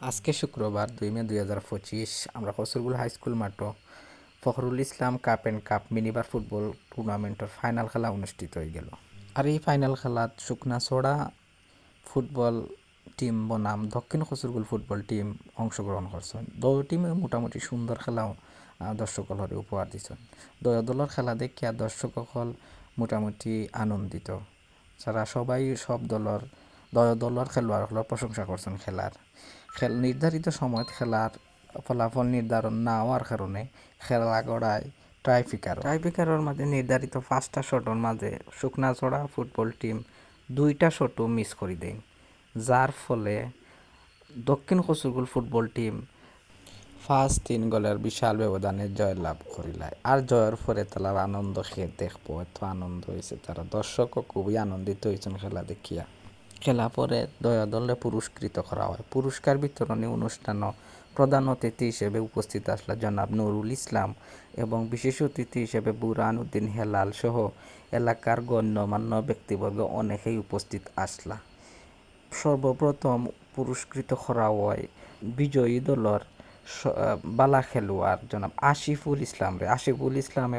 আজকে শুক্রবার দুই মে দুই হাজার পঁচিশ আমরা কসুরগুল হাই স্কুল মাঠও Fakhrul Islam cup and cup mini bar football টুর্নামেন্টের ফাইনাল খেলা অনুষ্ঠিত হয়ে গেল। আর এই ফাইনাল খেলাত শুকনাছড়া ফুটবল টিম বনাম দক্ষিণ কসুরগুল ফুটবল টিম অংশগ্রহণ করছেন। দুই টিমে মোটামুটি সুন্দর আহ, দর্শকসকলে উপহার দিছেন। দয় দলের খেলা দেখিয়া দর্শকসকল মোটামুটি আনন্দিত। যারা সবাই সব দলের দয় দলের খেলোয়াড়সকলের প্রশংসা করছেন খেলার। খেল, নির্ধারিত সময়ত খেলার ফলাফল নির্ধারণ না হওয়ার কারণে খেলা গড়ায় ট্রাইফিকার ট্রাইফিকারের মাঝে নির্ধারিত পাঁচটা শটের মাঝে শুকনাছড়া ফুটবল টিম দুইটা শটও মিস করে দেয় যার ফলে দক্ষিণ কসুরগুল ফুটবল টিম ফার্স্ট তিন গোলের বিশাল ব্যবধানে জয় লাভ করিলায় আর জয়ের পরে তারা আনন্দ খেয়ে দেখব এত আনন্দ হয়েছে তারা দর্শকও খুবই আনন্দিত হয়েছেন খেলা দেখিয়া। খেলা পরে দয়া দলে পুরস্কৃত করা হয়। পুরস্কার বিতরণী অনুষ্ঠানও প্রধান অতিথি হিসেবে উপস্থিত আসলা জনাব নুরুল ইসলাম এবং বিশেষ অতিথি হিসেবে বুরহান উদ্দিন হেলাল সহ এলাকার গণ্যমান্য ব্যক্তিবর্গ অনেকেই উপস্থিত আসলা। সর্বপ্রথম পুরস্কৃত করা হয় বিজয়ী দলের বালা খেলোয়াড় জনাব আশিফুল ইসলাম রে। আশিফুল ইসলামে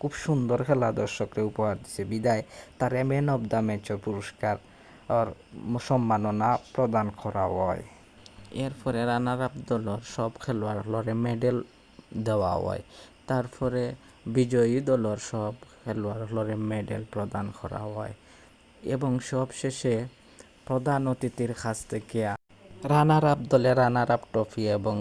খুব সুন্দর খেলা দর্শকরে উপহার দিছে। বিদায় তার এম এন অফ দ্য ম্যাচের পুরস্কার সম্মাননা প্রদান করা হয়। এরপরে রানার আপ দলের সব খেলোয়াড়রে মেডেল দেওয়া হয়। তারপরে বিজয়ী দলের সব খেলোয়াড়রে মেডেল প্রদান করা হয়। এবং সব শেষে প্রধান অতিথির কাছ থেকে রানার আপ দলে রানার আপ ট্রফি এবং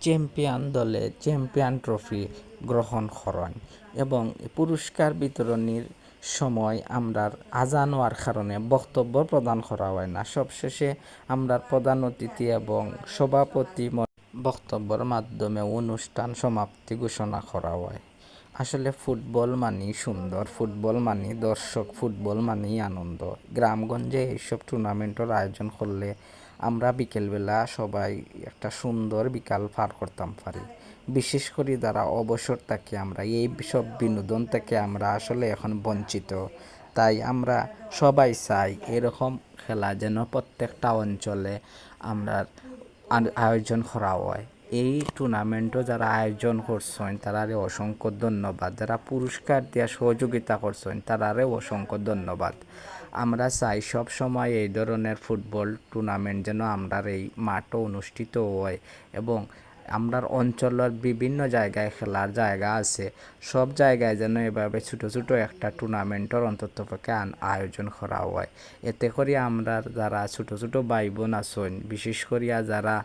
চ্যাম্পিয়ন দলে চ্যাম্পিয়ন ট্রফি গ্রহণ করেন। এবং পুরস্কার বিতরণীর সময় আমরা আজান হওয়ার কারণে বক্তব্য প্রদান করা হয় না। সবশেষে আমরা প্রধান অতিথি এবং সভাপতি বক্তব্যের মাধ্যমে অনুষ্ঠান সমাপ্তি ঘোষণা করা হয়। আসলে ফুটবল মানি সুন্দর, ফুটবল মানি দর্শক, ফুটবল মানি আনন্দ। গ্রামগঞ্জে এইসব টুর্নামেন্টের আয়োজন করলে আমরা বিকেলবেলা সবাই একটা সুন্দর বিকাল পার করতাম পারি। বিশেষ করে যারা অবসর থাকি আমরা, এই সব বিনোদন থেকে আমরা আসলে এখন বঞ্চিত। তাই আমরা সবাই চাই এরকম খেলা যেন প্রত্যেকটা অঞ্চলে আমরা আয়োজন করা হয়। এই টুর্নামেন্টও যারা আয়োজন করছেন, তারারে অসংখ্য ধন্যবাদ। যারা পুরস্কার দিয়া সহযোগিতা করছেন তারারে অসংখ্য ধন্যবাদ। আমরা চাই সব সময় এই ধরনের ফুটবল টুর্নামেন্ট যেন আমরার এই মাঠও অনুষ্ঠিত হয় এবং আমরার অঞ্চলের বিভিন্ন জায়গায় খেলার জায়গা আছে। সব জায়গায় যেন এভাবে ছোটো ছোটো একটা টুর্নামেন্টের অন্তত পক্ষে আন- আয়োজন করা হয়। এতে করে আমরা যারা ছোটো ছোটো ভাই বোন আছেন, বিশেষ করিয়া যারা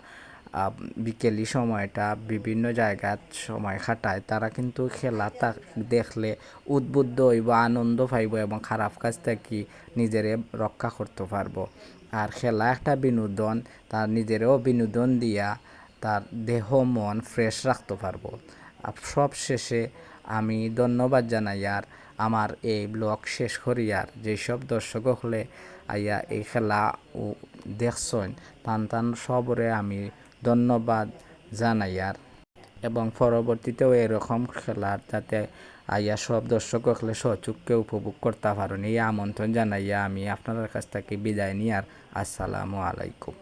বিকেলি সময়টা বিভিন্ন জায়গায় সময় কাটায় তারা কিন্তু খেলা তা- দেখলে উদ্বুদ্ধ হইব, আনন্দ পাইব এবং খারাপ কাজ থেকে নিজেরে রক্ষা করতে পারব। আর খেলা একটা বিনোদন, তার নিজেরও বিনোদন দিয়া তার দেহ, মন ফ্রেশ রাখতে পারব। সব শেষে আমি ধন্যবাদ জানাই আর আমার এই ব্লগ শেষ করিয়ার যেসব দর্শক হলে আইয়া এই খেলা দেখছেন তান তান সবরে আমি ধন্যবাদ জানাই আর। এবং পরবর্তীতেও এরকম খেলার যাতে আইয়া সব দর্শক হলে সহযোগকে উপভোগ করতে পারেন এই আমন্ত্রণ জানাইয়া আমি আপনাদের কাছ থেকে বিদায় নিয়ার আসসালামু আলাইকুম।